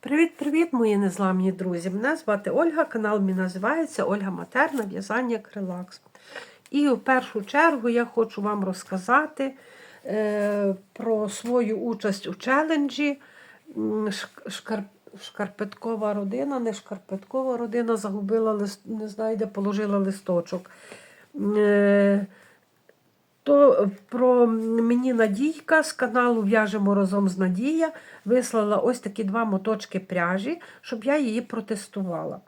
Привіт-привіт, мої незламні друзі! Мене звати Ольга, канал мій називається Ольга Матерна В'язання Крилакс. І в першу чергу я хочу вам розказати е, про свою участь у челенджі М, Шкар... Шкарпеткова родина, не шкарпеткова родина, загубила лист, не знаю, де положила листочок. Е, то про мені Надійка з каналу В'яжемо разом з Надія вислала ось такі два моточки пряжі, щоб я її протестувала.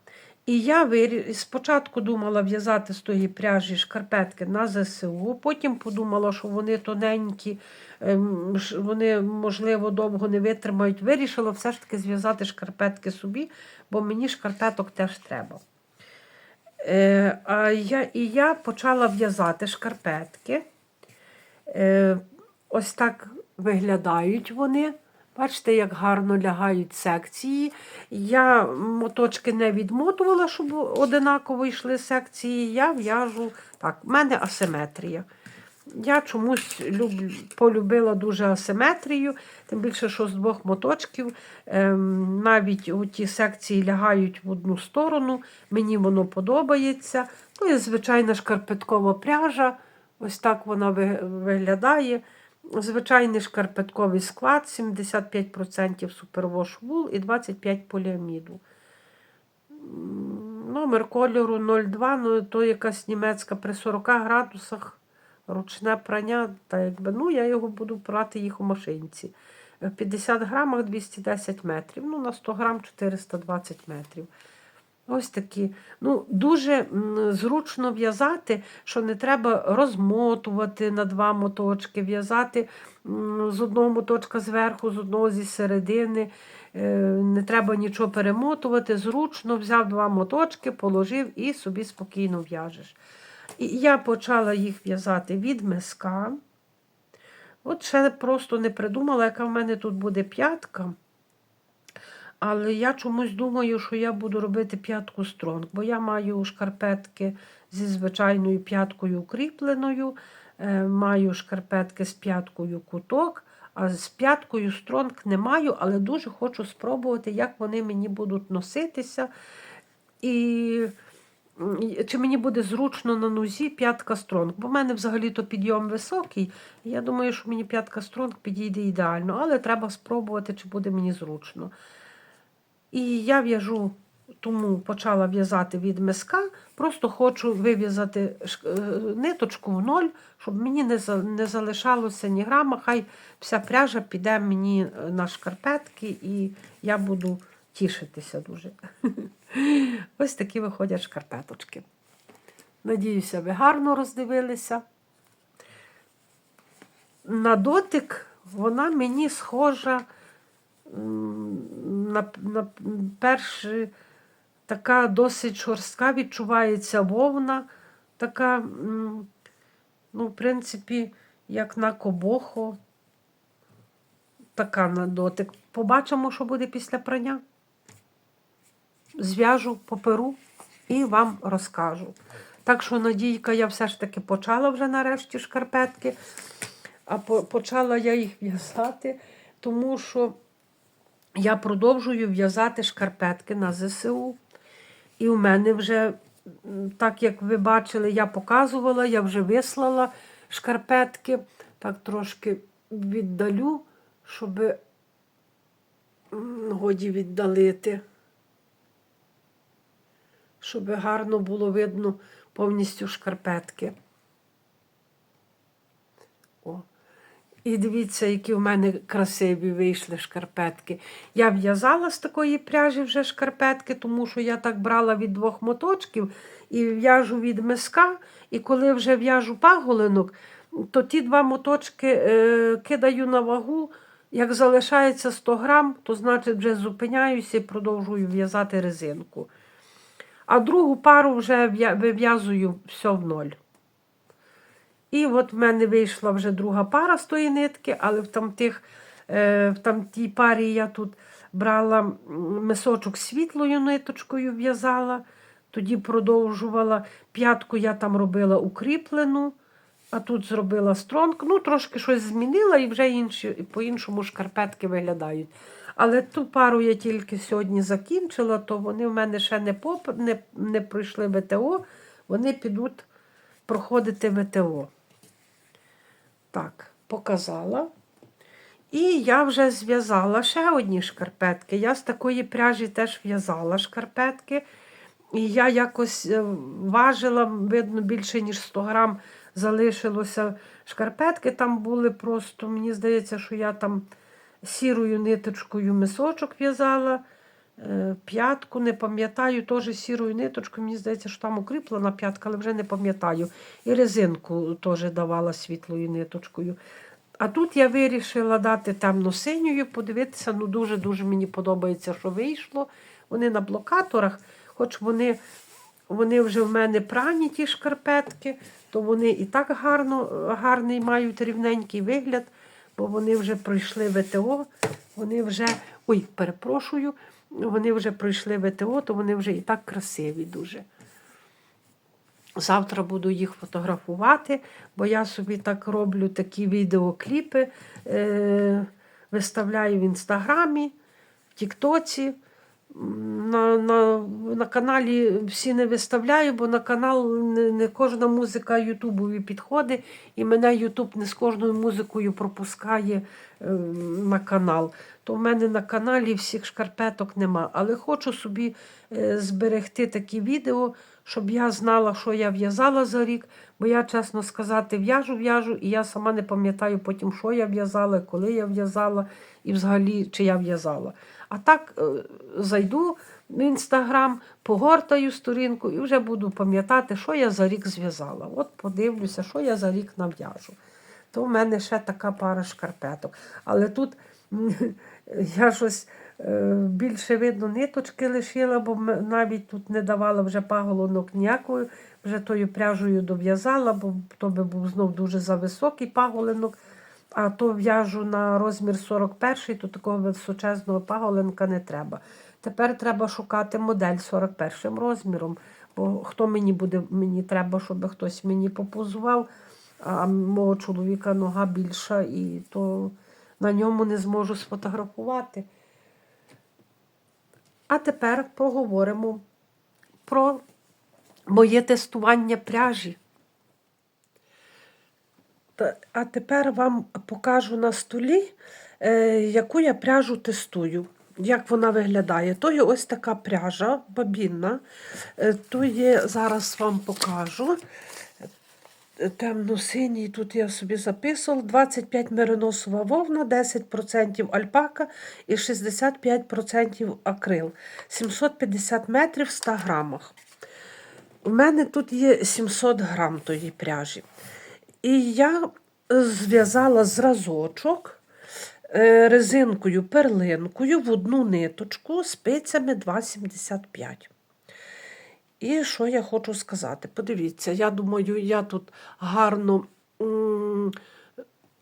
І я спочатку думала в'язати з тої пряжі шкарпетки на ЗСУ, потім подумала, що вони тоненькі, ем, вони, можливо, довго не витримають. Вирішила все ж таки зв'язати шкарпетки собі, бо мені шкарпеток теж треба. Е, а я, і я почала в'язати шкарпетки. Е, ось так виглядають вони. Бачите, як гарно лягають секції. Я моточки не відмотувала, щоб одинаково йшли секції. Я в'яжу так, в мене асиметрія. Я чомусь люб- полюбила дуже асиметрію, тим більше, що з двох моточків ем, навіть ті секції лягають в одну сторону. Мені воно подобається. Ну і звичайна шкарпеткова пряжа. Ось так вона виглядає. Звичайний шкарпетковий склад, 75% супервош вул і 25% поліаміду. Номер кольору 02, ну то якась німецька при 40 градусах ручне прання. Та якби, ну, я його буду прати їх у машинці. 50 грамах 210 метрів, ну на 100 грам 420 метрів. Ось такі. Ну, дуже зручно в'язати, що не треба розмотувати на два моточки, в'язати з одного моточка зверху, з одного зі середини. Е, Не треба нічого перемотувати. Зручно взяв два моточки, положив і собі спокійно в'яжеш. І я почала їх в'язати від миска. От ще просто не придумала, яка в мене тут буде п'ятка. Але я чомусь думаю, що я буду робити п'ятку стронг, бо я маю шкарпетки зі звичайною п'яткою укріпленою, е, маю шкарпетки з п'яткою куток, а з п'яткою стронг не маю, але дуже хочу спробувати, як вони мені будуть носитися. І чи мені буде зручно на нозі п'ятка стронг. Бо в мене взагалі-то підйом високий. Я думаю, що мені п'ятка стронг підійде ідеально, але треба спробувати, чи буде мені зручно. І я в'яжу, тому почала в'язати від миска. Просто хочу вив'язати е, ниточку в ноль, щоб мені не, залишалося ні грама. Хай вся пряжа піде мені е, на шкарпетки, і я буду тішитися дуже. Ось такі виходять шкарпеточки. Надіюся, ви гарно роздивилися. На дотик вона мені схожа на, на перший, така досить шорстка відчувається вовна, така, ну, в принципі, як на кобохо. Така на дотик. Побачимо, що буде після прання. Зв'яжу, поперу і вам розкажу. Так що, Надійка, я все ж таки почала вже нарешті шкарпетки, а по- почала я їх в'язати, тому що я продовжую в'язати шкарпетки на ЗСУ. І у мене вже, так як ви бачили, я показувала, я вже вислала шкарпетки. Так трошки віддалю, щоб годі віддалити. Щоб гарно було видно повністю шкарпетки. І дивіться, які в мене красиві вийшли шкарпетки. Я в'язала з такої пряжі вже шкарпетки, тому що я так брала від двох моточків і в'яжу від миска. І коли вже в'яжу паголинок, то ті два моточки е, кидаю на вагу. Як залишається 100 грам, то значить вже зупиняюся і продовжую в'язати резинку. А другу пару вже вив'язую все в ноль. І от в мене вийшла вже друга пара з тої нитки, але в тамтих, е, в тамтій парі я тут брала мисочок світлою ниточкою в'язала, тоді продовжувала п'ятку я там робила укріплену, а тут зробила стронг. Ну, трошки щось змінила і вже інші, по-іншому шкарпетки виглядають. Але ту пару я тільки сьогодні закінчила, то вони в мене ще не, поп... не, не пройшли ВТО, вони підуть проходити ВТО. Так, показала. І я вже зв'язала ще одні шкарпетки. Я з такої пряжі теж в'язала шкарпетки. І я якось е, важила, видно, більше, ніж 100 грам залишилося шкарпетки. Там були просто, мені здається, що я там сірою ниточкою мисочок в'язала. Е, П'ятку, не пам'ятаю, теж сірою ниточкою. Мені здається, що там укріплена п'ятка, але вже не пам'ятаю. І резинку теж давала світлою ниточкою. А тут я вирішила дати темно-синьою, подивитися, ну дуже-дуже мені подобається, що вийшло. Вони на блокаторах, хоч вони, вони вже в мене прані ті шкарпетки, то вони і так гарно, гарний мають рівненький вигляд, бо вони вже пройшли ВТО, вони вже, ой, перепрошую, вони вже пройшли ВТО, то вони вже і так красиві дуже. Завтра буду їх фотографувати, бо я собі так роблю такі відеокліпи, е, виставляю в інстаграмі, в Тіктоці. На, на, на каналі всі не виставляю, бо на канал не, не кожна музика Ютубові підходить, і мене Ютуб не з кожною музикою пропускає е, на канал. То в мене на каналі всіх шкарпеток нема. Але хочу собі е, зберегти такі відео, щоб я знала, що я в'язала за рік. Бо я, чесно сказати, в'яжу, в'яжу, і я сама не пам'ятаю потім, що я в'язала, коли я в'язала, і взагалі чи я в'язала. А так е, зайду в інстаграм, погортаю сторінку і вже буду пам'ятати, що я за рік зв'язала. От подивлюся, що я за рік нав'яжу. То в мене ще така пара шкарпеток. Але тут я щось е, більше видно ниточки лишила, бо навіть тут не давала вже паголонок ніякої, вже тою пряжею дов'язала, бо то би був знов дуже зависокий паголинок. А то в'яжу на розмір 41, то такого височезного паголенка не треба. Тепер треба шукати модель 41 розміром, бо хто мені буде, мені треба, щоб хтось мені попозував, а мого чоловіка нога більша, і то на ньому не зможу сфотографувати. А тепер поговоримо про моє тестування пряжі. А тепер вам покажу на столі, е, яку я пряжу тестую. Як вона виглядає? То є ось така пряжа бабінна. Е, То є, зараз вам покажу. Е, Темно-синій, тут я собі записувала. 25 мериносова вовна, 10% альпака і 65% акрил. 750 метрів в 100 грамах. У мене тут є 700 грам тої пряжі. І я е, зв'язала зразочок е, резинкою, перлинкою в одну ниточку спицями 2,75. І що я хочу сказати? Подивіться, я думаю, я тут гарно,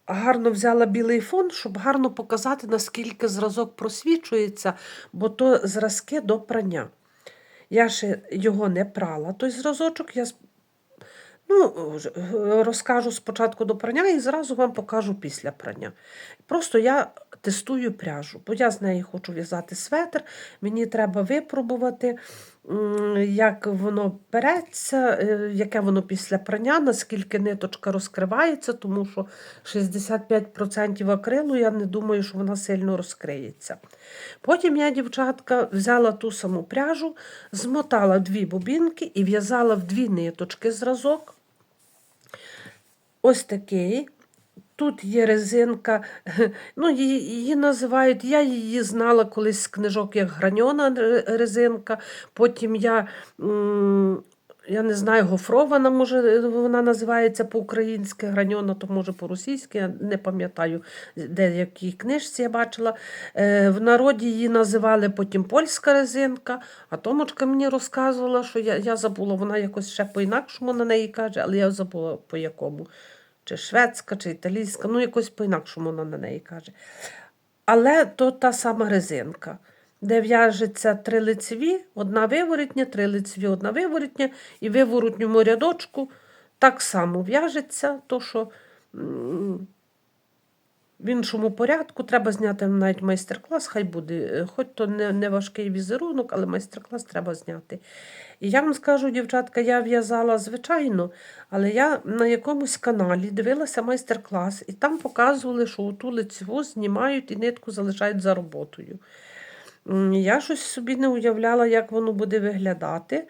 гарно взяла білий фон, щоб гарно показати, наскільки зразок просвічується, бо то зразки до прання. Я ще його не прала, той зразочок. Я ну, е, розкажу спочатку до прання і зразу вам покажу після прання. Просто я тестую пряжу, бо я з неї хочу в'язати светр. Мені треба випробувати, як воно береться, е, яке воно після прання, наскільки ниточка розкривається, тому що 65% акрилу, я не думаю, що вона сильно розкриється. Потім я, дівчатка, взяла ту саму пряжу, змотала дві бобінки і в'язала в дві ниточки зразок. Ось такий. Тут є резинка, ну, її, її називають, я її знала колись з книжок як граньона резинка. Потім я, м, я не знаю, гофрована, може, вона називається по-українськи, граньона, то може по-російськи, я не пам'ятаю, де якій книжці я бачила. Е, в народі її називали потім польська резинка, а Томочка мені розказувала, що я, я забула, вона якось ще по-інакшому на неї каже, але я забула по якому чи шведська, чи італійська, ну якось по-інакшому вона на неї каже. Але то та сама резинка, де в'яжеться три лицеві, одна виворотня, три лицеві, одна виворотня, і виворотньому рядочку так само в'яжеться, то що в іншому порядку. Треба зняти навіть майстер-клас, хай буде. Е, Хоч то не, не важкий візерунок, але майстер-клас треба зняти. І я вам скажу, дівчатка, я в'язала звичайно, але я на якомусь каналі дивилася майстер-клас, і там показували, що ту лицеву знімають і нитку залишають за роботою. Я щось собі не уявляла, як воно буде виглядати,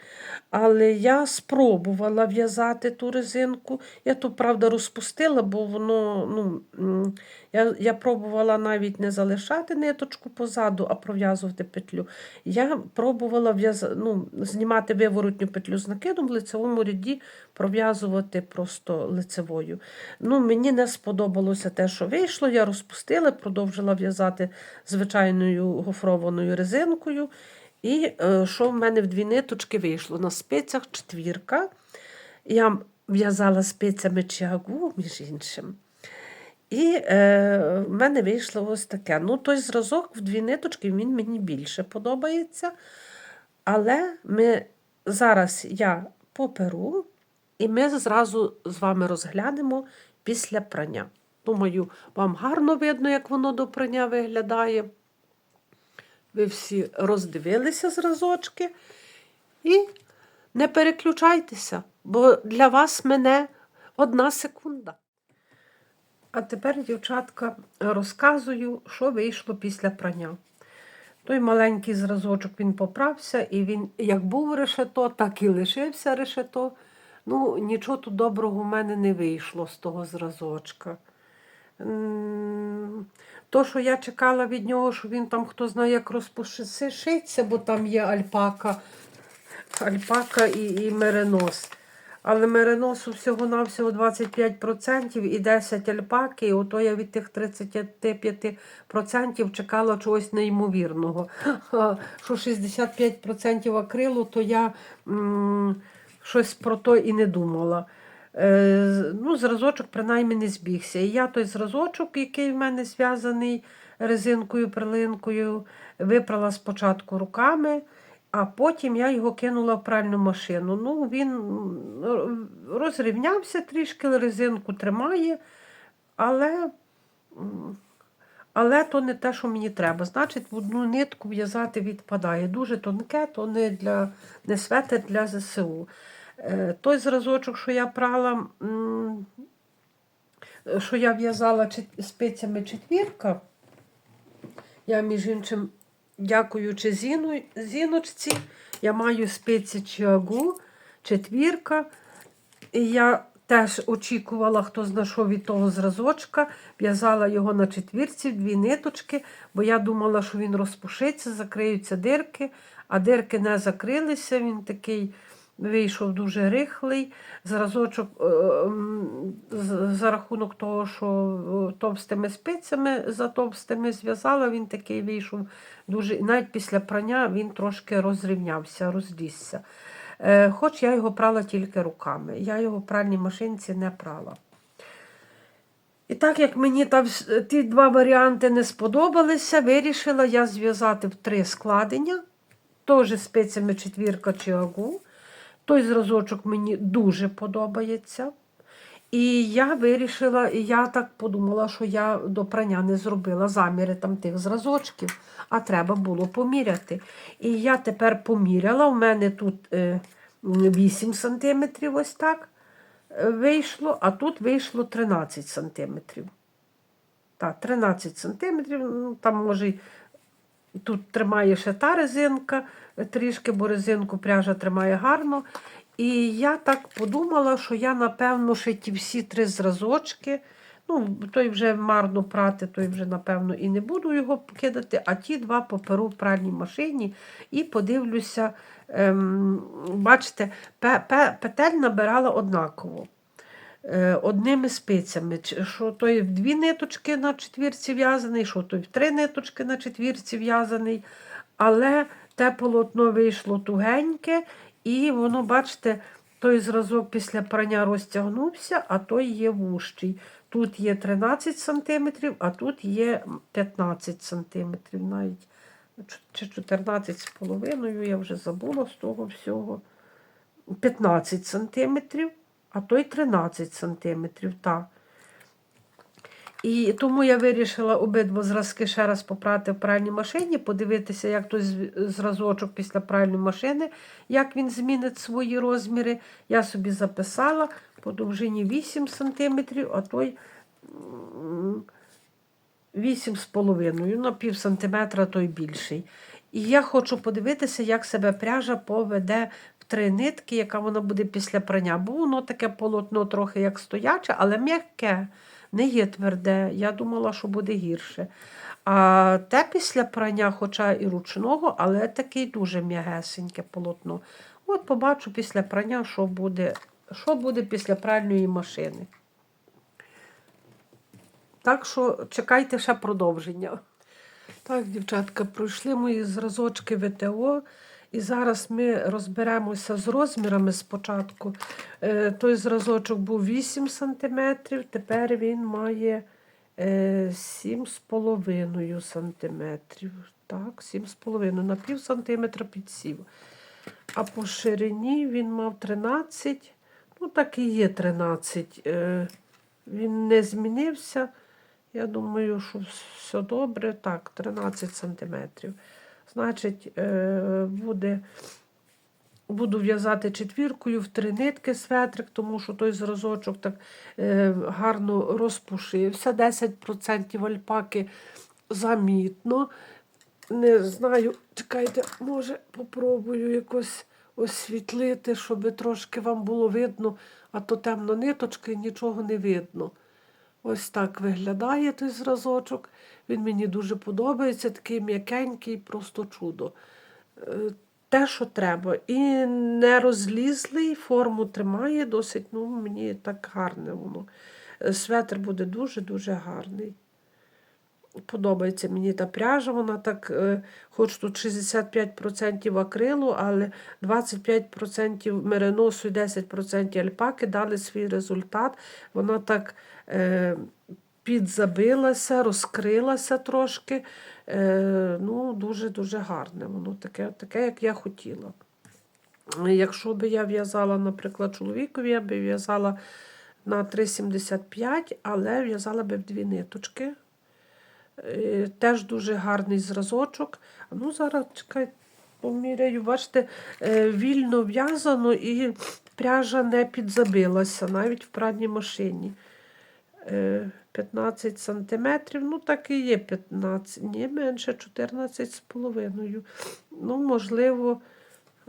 але я спробувала в'язати ту резинку. Я то, правда, розпустила, бо воно, ну, я, я пробувала навіть не залишати ниточку позаду, а пров'язувати петлю. Я пробувала ну, знімати виворотню петлю з накидом в лицевому ряді, пров'язувати просто лицевою. Ну, мені не сподобалося те, що вийшло. Я розпустила, продовжила в'язати звичайною гофрованою резинкою. І е, що в мене в дві ниточки вийшло? На спицях четвірка. Я в'язала спицями чагу, між іншим. І е, в мене вийшло ось таке. Ну, той зразок в дві ниточки він мені більше подобається. Але ми зараз я поперу, і ми зразу з вами розглянемо після прання. Думаю, вам гарно видно, як воно до прання виглядає. Ви всі роздивилися зразочки. І не переключайтеся, бо для вас мене одна секунда. А тепер, дівчатка, розказую, що вийшло після прання. Той маленький зразочок він поправся, і він як був решето, так і лишився решето. Ну, нічого тут доброго в мене не вийшло з того зразочка. То, що я чекала від нього, що він там хто знає, як розпушиться, бо там є альпака, альпака і, і меринос. Але мериносу всього-навсього 25% і 10 альпаки, і ото я від тих 35% чекала чогось неймовірного. Що 65% акрилу, то я м, щось про то і не думала. Е, ну, зразочок принаймні не збігся. І я той зразочок, який в мене зв'язаний резинкою, прилинкою, випрала спочатку руками, а потім я його кинула в пральну машину. Ну, він розрівнявся трішки, резинку тримає, але, але то не те, що мені треба. Значить, в одну нитку в'язати відпадає. Дуже тонке, то не, для, не светр для ЗСУ. Е, Той зразочок, що я прала, що я в'язала спицями четвірка, я, між іншим, дякуючи Зіну, Зіночці, я маю спиці чагу, четвірка. І я теж очікувала, хто знайшов від того зразочка, в'язала його на четвірці, дві ниточки, бо я думала, що він розпушиться, закриються дирки, а дирки не закрилися. Він такий вийшов дуже рихлий. Зразочок е, за рахунок того, що е, товстими спицями за товстими зв'язала, він такий вийшов дуже. Навіть після прання він трошки розрівнявся, розлізся. Е, Хоч я його прала тільки руками. Я його в пральній машинці не прала. І так як мені там ті два варіанти не сподобалися, вирішила я зв'язати в три складення, теж спицями четвірка чи агу. Той зразочок мені дуже подобається. І я вирішила, і я так подумала, що я до прання не зробила заміри там тих зразочків, а треба було поміряти. І я тепер поміряла. У мене тут е, 8 см ось так е, вийшло, а тут вийшло 13 см. Так, 13 см, ну, там може Тут тримає ще та резинка трішки, бо резинку пряжа тримає гарно. І я так подумала, що я, напевно, ще ті всі три зразочки. Ну, той вже марно прати, той вже, напевно, і не буду його кидати, а ті два поперу в пральній машині і подивлюся, ем, бачите, пе- пе- петель набирала однаково. Е, одними спицями. Що той в дві ниточки на четвірці в'язаний, що той в три ниточки на четвірці в'язаний. Але те полотно вийшло тугеньке, і воно, бачите, той зразок після прання розтягнувся, а той є вущий. Тут є 13 см, а тут є 15 см навіть. Чи 14 з половиною, я вже забула з того всього. 15 сантиметрів, а той 13 сантиметрів. Так. І тому я вирішила обидва зразки ще раз попрати в пральній машині, подивитися, як той зразочок після пральної машини, як він змінить свої розміри. Я собі записала по довжині 8 см, а той 8,5 на пів сантиметра той більший. І я хочу подивитися, як себе пряжа поведе в три нитки, яка вона буде після прання. Бо воно таке полотно трохи як стояче, але м'яке, не є тверде. Я думала, що буде гірше. А те після прання, хоча і ручного, але такий дуже м'ягесеньке полотно. От побачу після прання, що буде, що буде після пральної машини. Так що чекайте ще продовження. Так, дівчатка, пройшли мої зразочки ВТО. І зараз ми розберемося з розмірами спочатку. Е, той зразочок був 8 см, тепер він має е, 7,5 см. Так, 7,5 на пів сантиметра підсів. А по ширині він мав 13, ну так і є 13. Е, він не змінився. Я думаю, що все добре. Так, 13 сантиметрів. Значить, е, буде, буду в'язати четвіркою в три нитки светрик, тому що той зразочок так е, гарно розпушився. 10% альпаки замітно. Не знаю, чекайте, може попробую якось освітлити, щоб трошки вам було видно, а то темно ниточки, нічого не видно. Ось так виглядає той зразочок. Він мені дуже подобається, такий м'якенький, просто чудо. Е, Те, що треба. І не розлізлий, форму тримає досить, ну, мені так гарне воно. Е, Светр буде дуже-дуже гарний. Подобається мені та пряжа, вона так, е, хоч тут 65% акрилу, але 25% мериносу і 10% альпаки дали свій результат. Вона так е, підзабилася, розкрилася трошки. Е, ну, Дуже-дуже гарне. Воно таке, таке, як я хотіла. Якщо би я в'язала, наприклад, чоловікові, я би в'язала на 3,75, але в'язала в дві ниточки. Е, Теж дуже гарний зразочок. Ну, зараз чекай, поміряю. Бачите, е, вільно в'язано і пряжа не підзабилася, навіть в прадній машині. Е, 15 сантиметрів, ну так і є 15, ні, менше 14 з. Ну, можливо,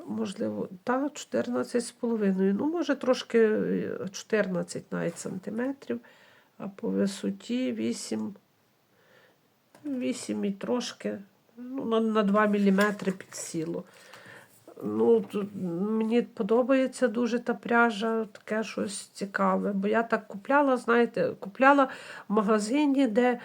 можливо, та 14 з половиною. Ну, може, трошки е, 14 навіть сантиметрів, а по висоті 8 8 і трошки, ну, на, на 2 мм підсіло. Ну, мені подобається дуже та пряжа, таке щось цікаве. Бо я так купляла, знаєте, купляла в магазині, де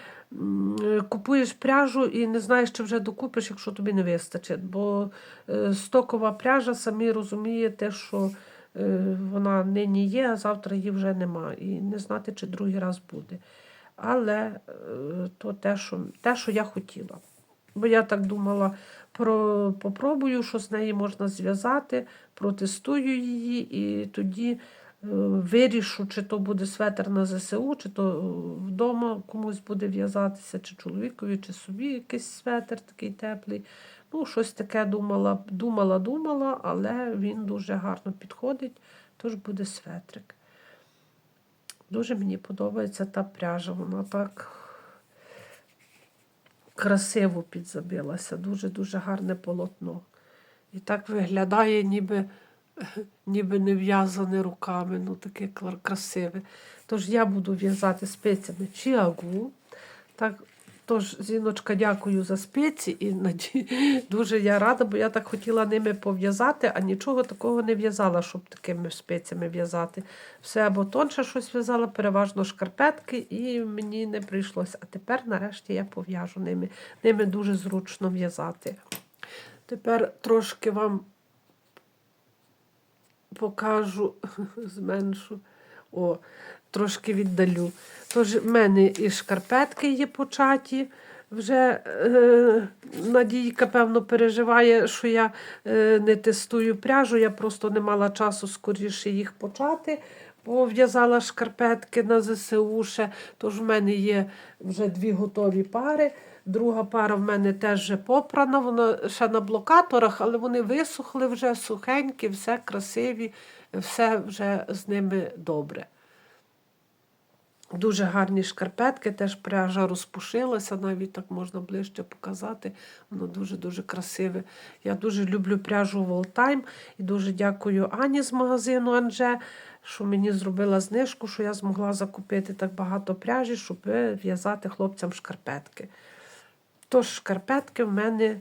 купуєш пряжу і не знаєш, чи вже докупиш, якщо тобі не вистачить. Бо е, стокова пряжа, самі розумієте, що е, вона нині є, а завтра її вже нема. І не знати, чи другий раз буде. Але е, то те, що, те, що я хотіла. Бо я так думала, про, попробую, що з неї можна зв'язати, протестую її, і тоді е, вирішу, чи то буде светр на ЗСУ, чи то вдома комусь буде в'язатися, чи чоловікові, чи собі якийсь светр такий теплий. Ну, щось таке думала, думала, думала, але він дуже гарно підходить, тож буде светрик. Дуже мені подобається та пряжа. Вона так красиво підзабилася. Дуже-дуже гарне полотно. І так виглядає, ніби, ніби не в'язане руками. Ну, таке красиве. Тож я буду в'язати спицями чиагу. Так, тож, Зіночка, дякую за спиці і дуже я рада, бо я так хотіла ними пов'язати, а нічого такого не в'язала, щоб такими спицями в'язати. Все або тонше щось в'язала, переважно шкарпетки, і мені не прийшлося. А тепер, нарешті, я пов'яжу ними. Ними дуже зручно в'язати. Тепер трошки вам покажу, зменшу. О, трошки віддалю. Тож в мене і шкарпетки є початі. Вже е, Надійка, певно, переживає, що я е, не тестую пряжу. Я просто не мала часу скоріше їх почати. пов'язала шкарпетки на ЗСУ ще. Тож в мене є вже дві готові пари. Друга пара в мене теж вже попрана, вона ще на блокаторах, але вони висохли вже сухенькі, все красиві, все вже з ними добре. Дуже гарні шкарпетки, теж пряжа розпушилася, навіть так можна ближче показати. Воно дуже-дуже красиве. Я дуже люблю пряжу Волтайм і дуже дякую Ані з магазину Анже, що мені зробила знижку, що я змогла закупити так багато пряжі, щоб в'язати хлопцям шкарпетки. Тож шкарпетки в мене.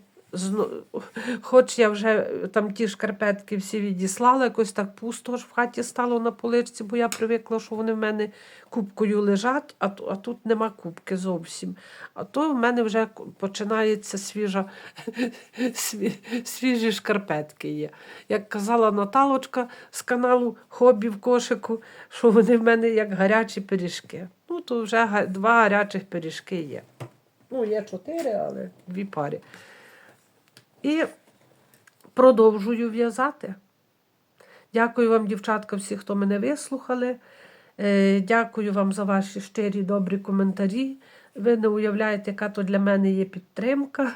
Хоч я вже там ті шкарпетки всі відіслала, якось так пусто ж в хаті стало на поличці, бо я привикла, що вони в мене кубкою лежать, а, а тут нема кубки зовсім. А то в мене вже починається свіжа, свіжі шкарпетки є. Як казала Наталочка з каналу Хобі в кошику, що вони в мене як гарячі пиріжки. Ну, то вже два гарячих пиріжки є. Ну, є чотири, але дві пари. І продовжую в'язати. Дякую вам, дівчатка, всі, хто мене вислухали. Е, Дякую вам за ваші щирі добрі коментарі. Ви не уявляєте, яка то для мене є підтримка.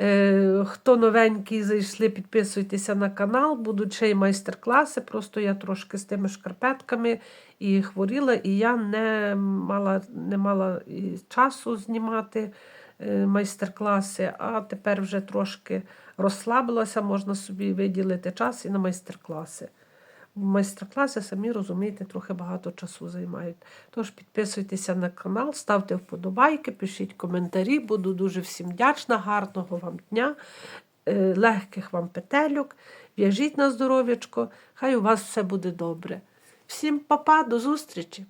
Е, Хто новенький зайшли, підписуйтеся на канал, будуть ще й майстер-класи. Просто я трошки з тими шкарпетками і хворіла, і я не мала, не мала часу знімати майстер-класи, а тепер вже трошки розслабилася, можна собі виділити час і на майстер-класи. Майстер-класи, самі розумієте, трохи багато часу займають. Тож підписуйтеся на канал, ставте вподобайки, пишіть коментарі. Буду дуже всім вдячна. Гарного вам дня, е, легких вам петельок. В'яжіть на здоров'ячко, хай у вас все буде добре. Всім па-па, до зустрічі!